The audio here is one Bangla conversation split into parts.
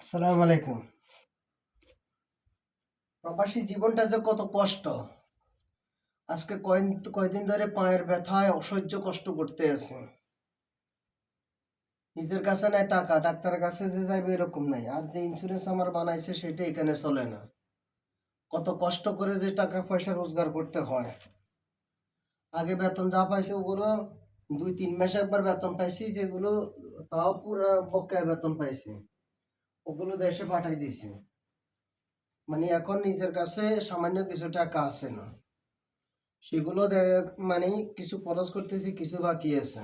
আসসালামু আলাইকুম। প্রবাসী জীবনটা যে কত কষ্ট। আজকে কয়েন কয়দিন ধরে পায়ের ব্যথায় অসহ্য কষ্ট করতে আছে। নিজের কাছে নাই টাকা, ডাক্তারের কাছে যে যাবে এরকম নাই। আর যে ইন্স্যুরেন্স আমার বানাইছে সেটা এখানে চলে না। কত কষ্ট করে যে টাকা পয়সা রোজগার করতে হয়। আগে বেতন যা পাইছে ওগুলো দুই তিন মাসে একবার বেতন পাইছি, যেগুলো তাও পুরো বকেয়া বেতন পাইছি। ওগুলো দেশে পাঠাই দিয়েছে মানে এখন নিজের কাছে সামান্য কিছু টাকা আছে না। সেগুলো মানে কিছু খরচ করতেছি, কিছু বাকি আছে।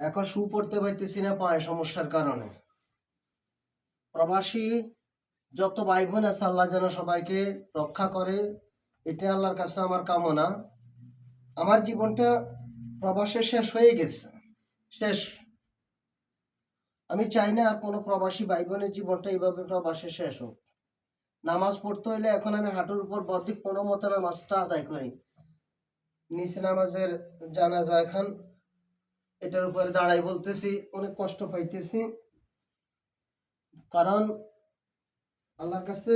এখন শু পড়তে পারতেছি না পায়ে সমস্যার কারণে। প্রবাসী যত ভাই বোন আছে, আল্লাহ যেন সবাইকে রক্ষা করে এটা আল্লাহর কাছে আমার কামনা। আমার জীবনটা প্রবাসে শেষ হয়ে গেছে। শেষ। আমি চাই না কোনো প্রবাসী ভাই বোনের জীবনটা এইভাবে প্রবাসে শেষ হোক। নামাজ পড়তে হইলে এখন আমি হাঁটুর উপর বদ্রিক কোনো মতো নামাজটা আদায় করি। নিচে নামাজের জানাজা এখন এটার উপরে দাঁড়াই বলতেছি, অনেক কষ্ট পাইতেছি। কারণ আল্লাহর কাছে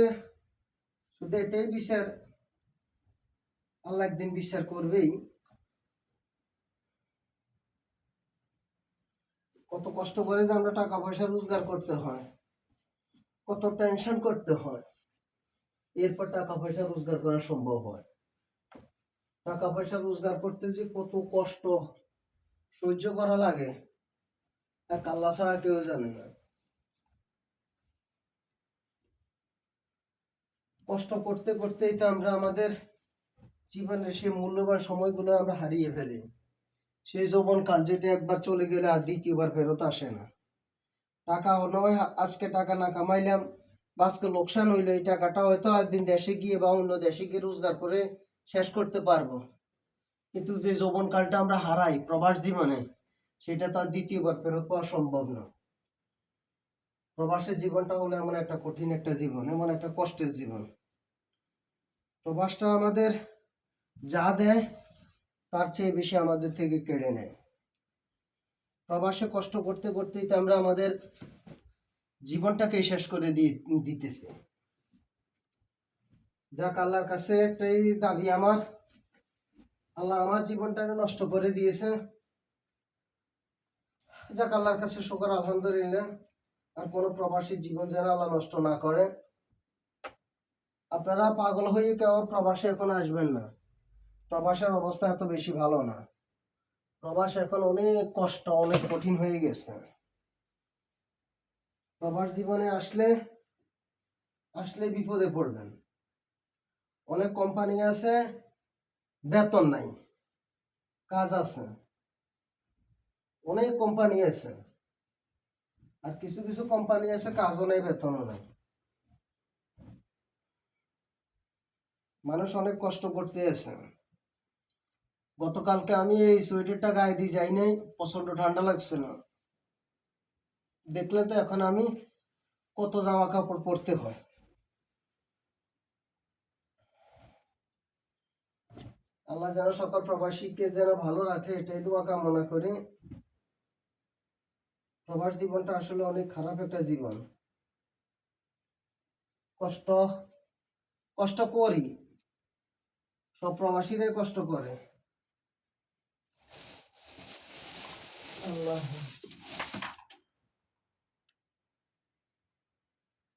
শুধু এটাই বিচার, আল্লাহ একদিন বিচার করবেই। কত কষ্ট করে যে আমরা টাকা পয়সা রোজগার করতে হয়, কত টেনশন করতে হয়, এরপর টাকা পয়সা রোজগার করা সম্ভব হয়। টাকা পয়সা রোজগার করতে যে কত কষ্ট, সহ্য করা লাগে এক আল্লাহ ছাড়া কেউ জানে না। কষ্ট করতে করতেই তো আমরা আমাদের জীবনের সেই মূল্যবান সময়গুলো আমরা হারিয়ে ফেলি। সেই যৌবন কাল যেটা একবার চলে গেলে আর দ্বিতীয়বার ফেরত আসে না। টাকা নয় আজকে টাকা না কামাইলাম বা আজকে লোকসান হইল, এই টাকাটা হয়তো একদিন দেশে গিয়ে বা অন্য দেশে গিয়ে রোজগার করে শেষ করতে পারব। কিন্তু যে যৌবন কালটা আমরা হারাই প্রবাস জীবনে, সেটা তার দ্বিতীয়বার ফেরত পাওয়া সম্ভব না। প্রবাসের জীবনটা হলো এমন একটা কঠিন একটা জীবন, এমন একটা কষ্টের জীবন। প্রবাসটা আমাদের যা দেয় তার চেয়ে বেশি আমাদের থেকে কেড়ে নেয়। প্রবাসে কষ্ট করতে করতেই তো আমরা আমাদের জীবনটাকে শেষ করে দিতেছি। যাক, আল্লাহর কাছে একটাই দাবি আমার। আল্লাহ আমার জীবনটাকে নষ্ট করে দিয়েছে। যাক, আল্লাহর কাছে শুকর, আলহামদুলিল্লাহ। আর কোনো প্রবাসীর জীবন যেন আল্লাহ নষ্ট না করে। আপনারা পাগল হয়ে কেউ প্রবাসে এখন আসবেন না। প্রবাসের অবস্থা এত বেশি ভালো না। প্রবাস এখন অনেক কষ্ট, অনেক কঠিন হয়ে গেছে। প্রবাস জীবনে আসলে আসলে বিপদে পড়বেন। অনেক কোম্পানি আছে, বেতন নাই, কাজ আছে। অনেক কোম্পানি আছে, আর কিছু কিছু কোম্পানি আছে কাজও নেই, বেতনও নাই। মানুষ অনেক কষ্ট করতে আছে। গতকালকে আমি এই সোয়েটারটা গায়ে দিয়ে যাই নাই প্রচণ্ড ঠান্ডা লাগছিল। দেখলেন তো এখন আমি কত জামা কাপড় পরতে হয়। আল্লাহ যেন সকল প্রবাসীকে যেন ভালো রাখে, এটাই দোয়া কামনা করি। প্রবাস জীবনটা আসলে অনেক খারাপ একটা জীবন। কষ্ট কষ্ট করি। সব প্রবাসীরাই কষ্ট করে।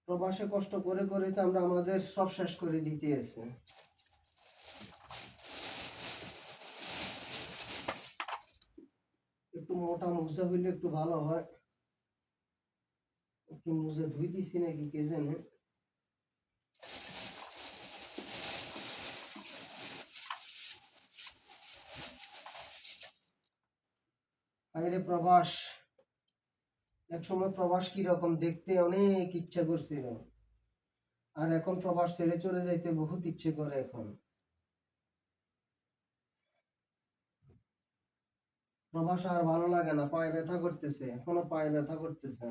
প্রবাসে কষ্ট করে করে তো আমরা আমাদের সব শেষ করে দিতে আছে। একটু মোটা মুজা হইলে একটু ভালো হয়। কি মুজা ধুই দিছি নাকি কে জানে। আরে প্রবাস এক সময় প্রবাস কীরকম দেখতে অনেক ইচ্ছা করছিল। আর এখন প্রবাস ছেড়ে চলে যাইতে বহুত ইচ্ছে করে এখন। প্রবাস আর ভালো লাগে না, পায়ে ব্যথা করতেছে, এখনও পায়ে ব্যথা করতেছে।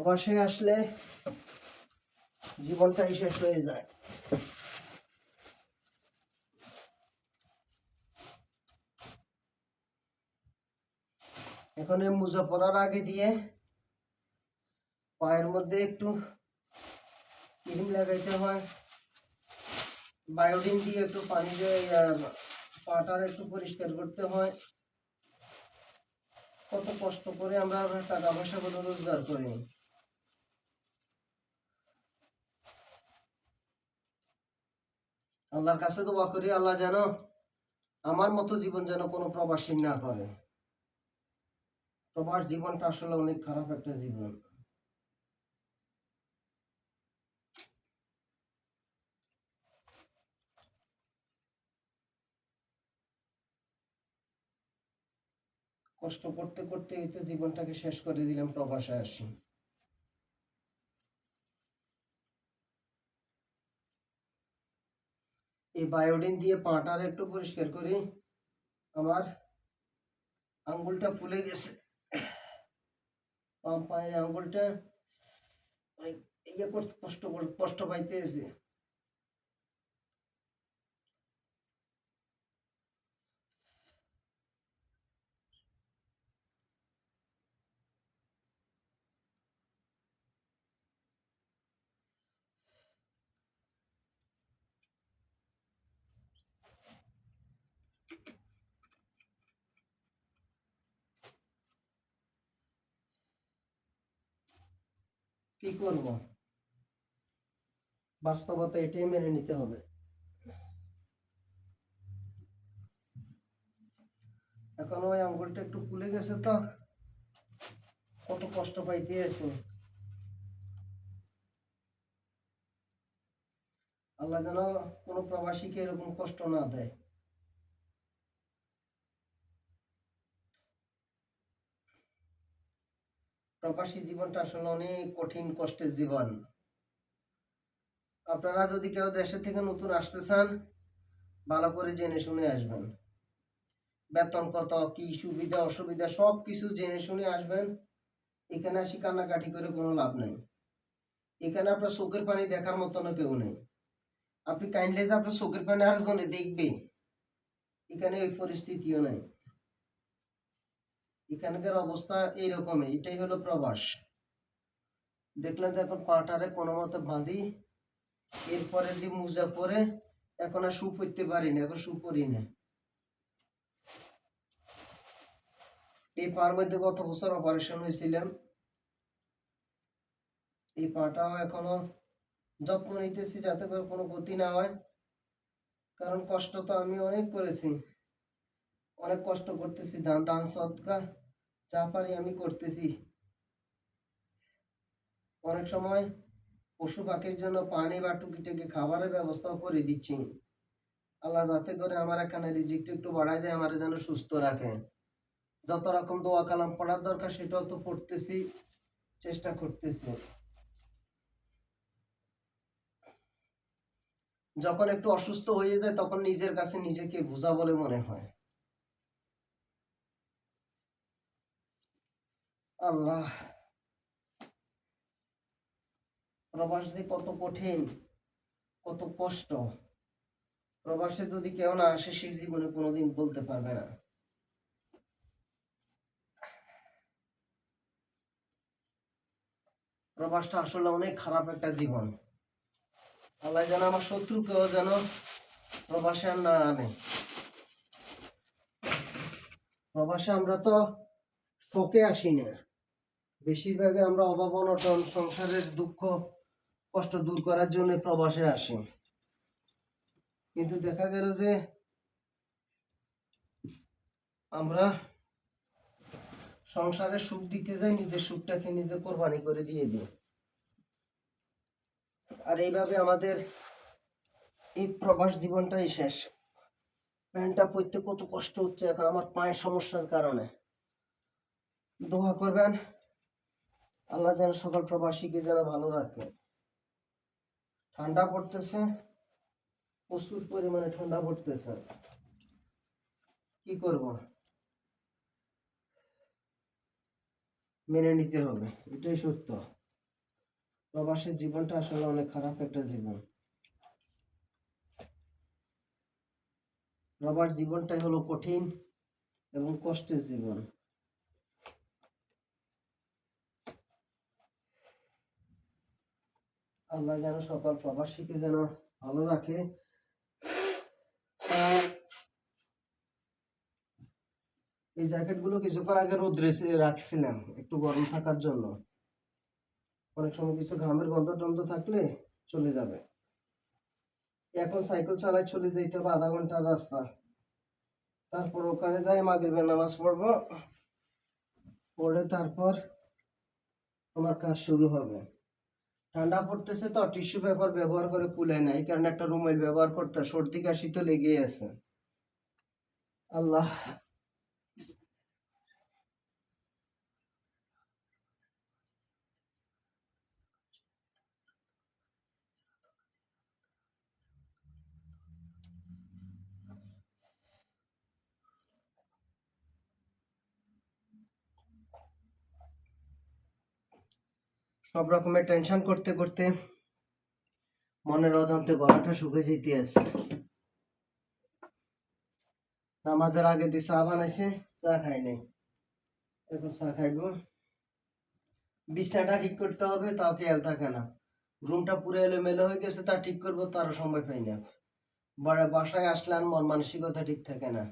প্রবাসে আসলে জীবনটাই শেষ হয়ে যায়। এখন এই মোজা পরার আগে দিয়ে পায়ের মধ্যে একটু ক্রিম লাগাইতে হয়। বায়োডিন দিয়ে একটু পানি দিয়ে পাটার একটু পরিষ্কার করতে হয়। কত কষ্ট করে আমরা টাকা পয়সা গুলো রোজগার করি। আল্লাহর কাছে দোয়া করি, আল্লাহ যেন আমার মতো জীবন যেন কোনো প্রবাসী না করে। প্রবাস জীবনটা আসলে অনেক খারাপ একটা জীবন। কষ্ট করতে করতে এই তো জীবনটাকে শেষ করে দিলাম, প্রবাসে আসি। এই বায়োডিন দিয়ে পাটার একটু পরিষ্কার করি। আমার আঙ্গুলটা ফুলে গেছে। পায়ের আঙ্গুলটা ইয়ে করতে কষ্ট পাইতে কষ্ট কি করব? বাস্তবতা এটাই মেনে নিতে হবে। এখন ওই আঙ্গুলটা একটু ফুলে গেছে তো, কত কষ্ট পাইতে আছে। আল্লাহ যেন কোনো প্রবাসীকে এরকম কষ্ট না দেয়। প্রবাসী জীবনটা আসলে অনেক কঠিন, কষ্টের জীবন। আপনারা যদি কেউ দেশে থেকে নতুন আসতে চান, ভালো করে জেনে শুনে আসবেন। বেতন কত, কি সুবিধা, অসুবিধা, সব কিছু জেনে শুনে আসবেন। এখানে আসি কান্নাকাটি করে কোনো লাভ নেই। এখানে আপনার চোখের পানি দেখার মতনও কেউ নেই। আপনি কাইন্ডলি যে আপনার চোখের পানি আর জনে দেখবে, এখানে ওই পরিস্থিতিও নেই। এখানকার অবস্থা এইরকমই, এটাই হলো প্রবাস। দেখলেন তো এখন পাটারে কোনো মতো বাঁধি, এরপরে দিয়ে মোজা পরে এখন আর শু পরতে পারি না, এখন শু পরি না। এই পার মধ্যে গত বছর অপারেশন হয়েছিলাম। এই পাটাও এখনও যত্ন নিতেছি যাতে করে কোনো ক্ষতি না হয়। কারণ কষ্ট তো আমি অনেক করেছি। অনেক কষ্ট করতেছি দান দান সদকা। যা পারি আমি করতেছি। অনেক সময় পশু পাখির জন্য পানি বা টুকিটাকি খাবারের ব্যবস্থাও করে দিচ্ছি। আল্লাহ যাতে করে আমার এখানে রিজিকটা একটু বাড়াই দেয়, আমার যেন সুস্থ রাখে। যত রকম দোয়া কালাম পড়ার দরকার, সেটাও তো পড়তেছি, চেষ্টা করতেছি। যখন একটু অসুস্থ হয়ে যায়, তখন নিজের কাছে নিজেকে বোঝা বলে মনে হয়। আল্লাহ। প্রবাস যে কত কঠিন, কত কষ্ট। প্রবাসে যদি কেউ না আসে, সে জীবনে কোনোদিন বলতে পারবে না। প্রবাসটা আসলে অনেক খারাপ একটা জীবন। আল্লাহ যেন আমার শত্রুকেও যেন প্রবাসে আর না আনে। প্রবাসে আমরা তো শোকে আসি না। বেশিরভাগে আমরা অভাব অনটন, সংসারের দুঃখ, কষ্ট দূর করার জন্য প্রবাসে আসি। কিন্তু দেখা গেল যে আমরা সংসারে সুখ দিতে যাই, নিজের সুখটাকে নিজে কোরবানি করে দিয়ে দিই। আর এইভাবে আমাদের এই প্রবাস জীবনটাই শেষ। প্যান্টটা পরতে কত কষ্ট হচ্ছে, এখন আমার পায়ের সমস্যার কারণে। দোয়া করবেন আল্লাহ যেন সকল প্রবাসীকে যেন ভালো রাখে। ঠান্ডা পড়তেছে, প্রচুর পরিমাণে ঠান্ডা পড়তেছে। কি করব? মেনে নিতে হবে, এটাই সত্য। প্রবাসী জীবনটা আসলে অনেক খারাপ একটা জীবন। প্রবাস জীবনটাই হলো কঠিন এবং কষ্টের জীবন। আল্লাহ যেন সকল প্রবাসীকে যেন ভালো রাখে। এই জ্যাকেটগুলো কিছুক্ষণ আগে রোদ্রে রাখছিলাম, একটু গরম থাকার জন্য। অনেক সময় কিছু ঘামের গন্ধ টন্ধ থাকলে চলে যাবে। এখন সাইকেল চালায় চলে যেতে হবে আধা ঘণ্টার রাস্তা। তারপর ওখানে যাই, মাগরিবের নামাজ পড়ব। পড়ে তারপর আমার কাজ শুরু হবে। ঠান্ডা পড়তেছে তো, টিস্যু পেপার ব্যবহার করে কুলে নেয় এই কারণে একটা রুমাল ব্যবহার করতে সর্দি কাশি তো লেগেই আছে। আল্লাহ সব রকমের টেনশন করতে করতে মনের অজান্তে গলাটা শুকে যেতে আছে। নামাজের আগে দিয়ে চা বানাইছে, চা খাই নাই। এখন চা খাইবো। বিছনাটা ঠিক করতে হবে, তাও খেয়াল থাকে না। রুমটা পুরো এলোমেলো হয়ে গেছে, তা ঠিক করব, তারও সময় পাই না। বাসায় আসলে আর মন মানসিকতা ঠিক থাকে না।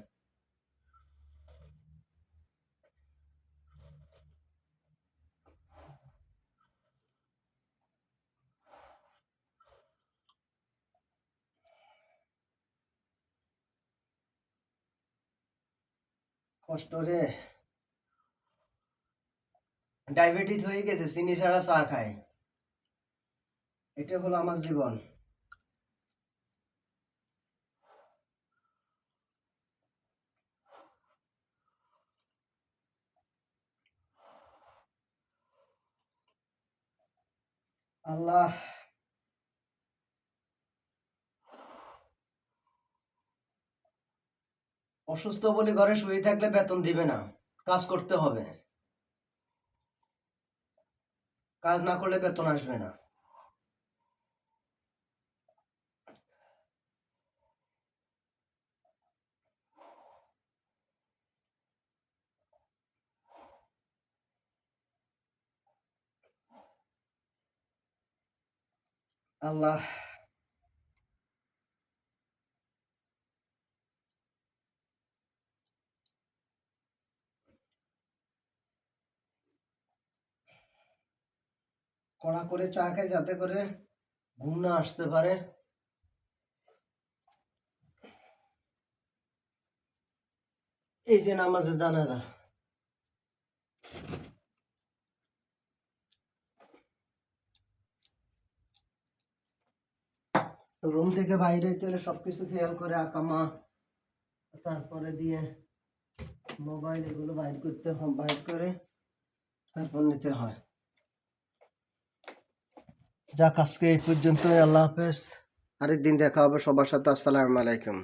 কষ্ট রে। ডায়াবেটিস হয়ে গেছে চিনি ছাড়া চা খায়। এটা হলো আমার জীবন। আল্লাহ। অসুস্থ বলে ঘরে শুয়ে থাকলে বেতন দিবে না। কাজ করতে হবে। কাজ না করলে বেতন আসবে না। আল্লাহ কড়া করে চা খাই যাতে করে ঘুম না আসতে পারে। এই যে নামাজে জানা জানাজা রুম থেকে বাইরে হইতে হলে সবকিছু খেয়াল করে আকামা তারপরে দিয়ে মোবাইল এগুলো বাইর করতে বাইর করে তারপর নিতে হয়। যাক আজকে এই পর্যন্ত আল্লাহ হাফেজ। আরেকদিন দেখা হবে সবার সাথে আসসালামু আলাইকুম।